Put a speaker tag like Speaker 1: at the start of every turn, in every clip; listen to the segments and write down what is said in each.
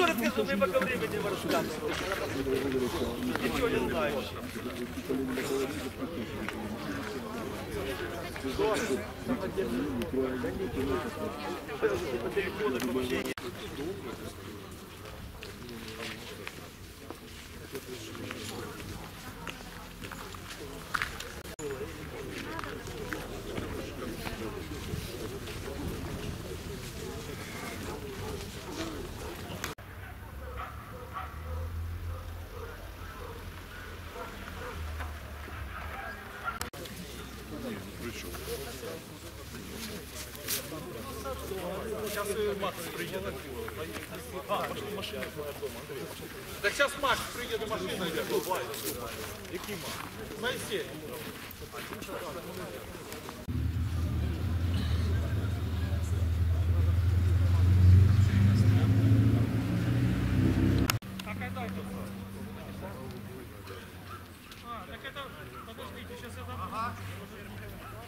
Speaker 1: что рассказывал, мы пока времени его рассказывал. Ничего не знаю. По телефону, по общению.
Speaker 2: Зараз Макс приїде машина йде. Який Макс? Моїсей. А когда это? А, так это, подождите, сейчас это... Ага.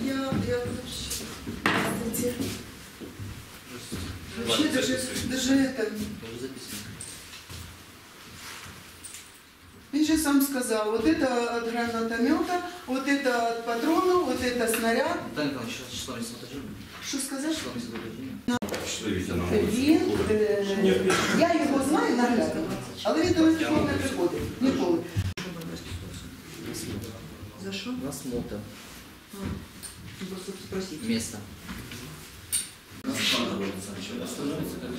Speaker 3: Я, я вообще, здравствуйте. Вообще даже, даже это... Он же сам сказал, вот это от гранатомета, вот это от патрона, вот это снаряд.
Speaker 4: Віталій Михайлович, що числовість вантажу?
Speaker 3: Що сказати?
Speaker 4: Числовість вантажу?
Speaker 3: Він, е, я його знаю наглядно, але він до нас ніколи не приходив. Ніколи. За що?
Speaker 4: На смотр.
Speaker 3: Просто спросіть.
Speaker 4: Место. Становится как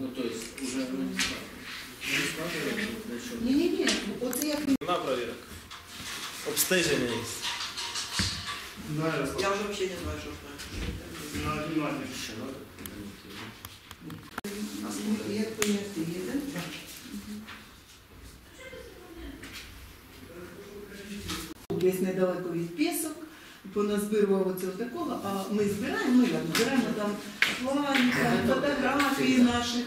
Speaker 4: Ну, то есть, уже не складывается.
Speaker 3: Ні-ні-ні, от як
Speaker 2: На проверок. Обстеження є.
Speaker 3: Я вже взагалі не знаю, що Як поняти, є, так? Десь недалеко від пісок, поназбирував оце такого, а ми збираємо, ну як, збираємо там плані, там, фотографії наших.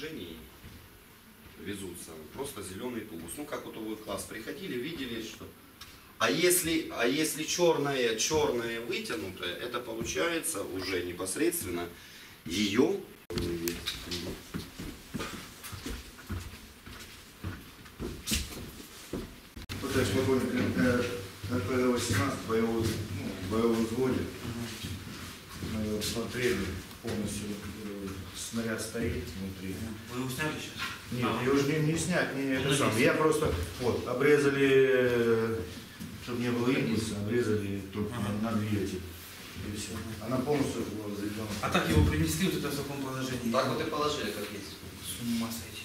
Speaker 5: Положении везутся просто зеленый тубус. Ну, как вот в класс приходили, видели, что... А если, а если черное, черное вытянутое, это получается уже непосредственно ее
Speaker 6: Вот я РПГ-18 в боевом, ну, в боевом взводе. Мы его смотрели полностью, э, снаряд стоит внутри.
Speaker 7: Вы его сняли сейчас?
Speaker 6: Нет, его же не, не снять, не это самое. Я просто, вот, обрезали, чтобы не было импульса, обрезали только на, на двигатель. И все. Она полностью была заведена.
Speaker 7: А так его принесли вот это в таком положении?
Speaker 4: Так вот и положили, как есть.
Speaker 7: С ума сойти.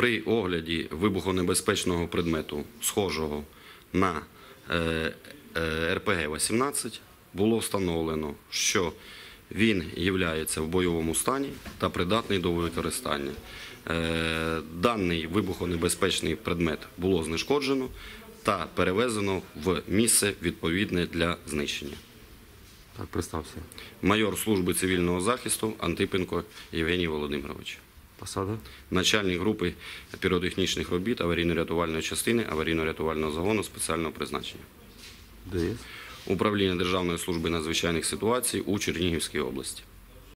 Speaker 5: при огляді вибухонебезпечного предмету, схожого на е, е, РПГ-18, було встановлено, що він є в бойовому стані та придатний до використання. Е, Даний вибухонебезпечний предмет було знешкоджено, та перевезено в місце відповідне для знищення.
Speaker 8: Так, представся.
Speaker 5: Майор служби цивільного захисту Антипенко Євгеній Володимирович.
Speaker 8: Посада.
Speaker 5: Начальник групи піротехнічних робіт аварійно-рятувальної частини аварійно-рятувального загону спеціального призначення.
Speaker 8: ДС.
Speaker 5: Управління Державної служби надзвичайних ситуацій у Чернігівській області.